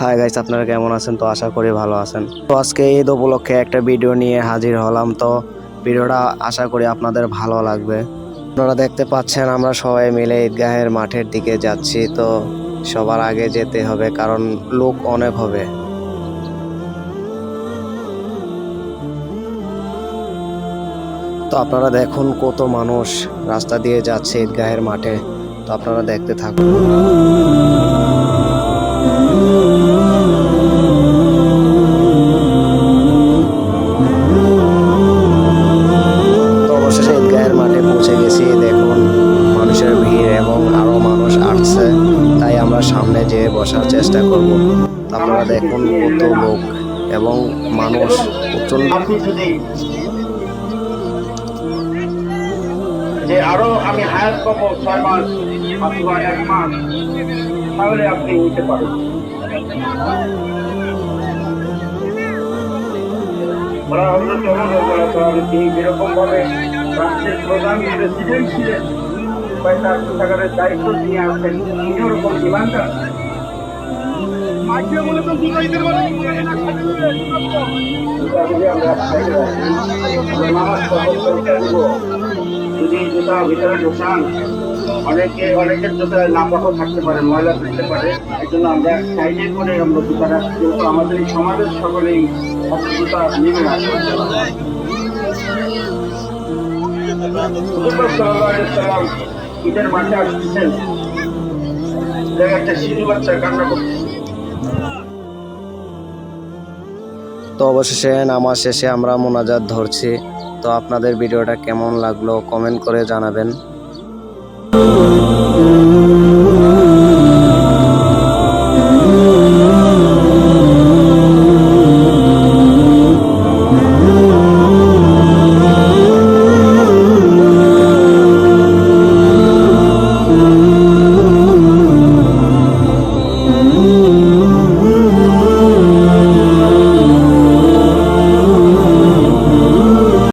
Hi guys আপনারা কেমন আছেন? তো আশা করি ভালো আছেন। তো আজকে ঈদ উপলক্ষে একটা ভিডিও নিয়ে হাজির হলাম। তো ভিডিওটা আশা করি আপনাদের ভালো লাগবে। আপনারা দেখতে পাচ্ছেন, আমরা সবাই মিলে ঈদগাহের মাঠের দিকে যাচ্ছি। তো সবার আগে যেতে হবে, কারণ লোক অনেক হবে। তো আপনারা দেখুন কত মানুষ রাস্তা দিয়ে যাচ্ছে ঈদগাহের মাঠে। তো আপনারা দেখতে থাকুন। অবশেষে ঈদগাহের মাঠে পৌঁছে গেছি। দেখুন, মানুষের ভিড় এবং আরও মানুষ আসছে। তাই আমরা সামনে যেয়ে বসার চেষ্টা করব। আপনারা দেখুন, কত লোক এবং মানুষ যে আরও আমি হায়াত পাবো ছয় মাস। অথবা এক মাস তাহলে আপনি নিতে পারেন ইমানদার যদি জুতা ভিতরে ঢোকান, অনেকে অনেকের জুতা নাপাকও থাকতে পারে, ময়লা থাকতে পারে। এই জন্য আমরা সাইডে করে আমরা জুতা রাখছি যেহেতু আমাদের এই সমাজের সকলেই জুতা নেমে আসে তো অবশেষে নামাজ শেষে আমরা মোনাজাত ধরছি। তো আপনাদের ভিডিওটা কেমন লাগল কমেন্ট করে জানাবেন।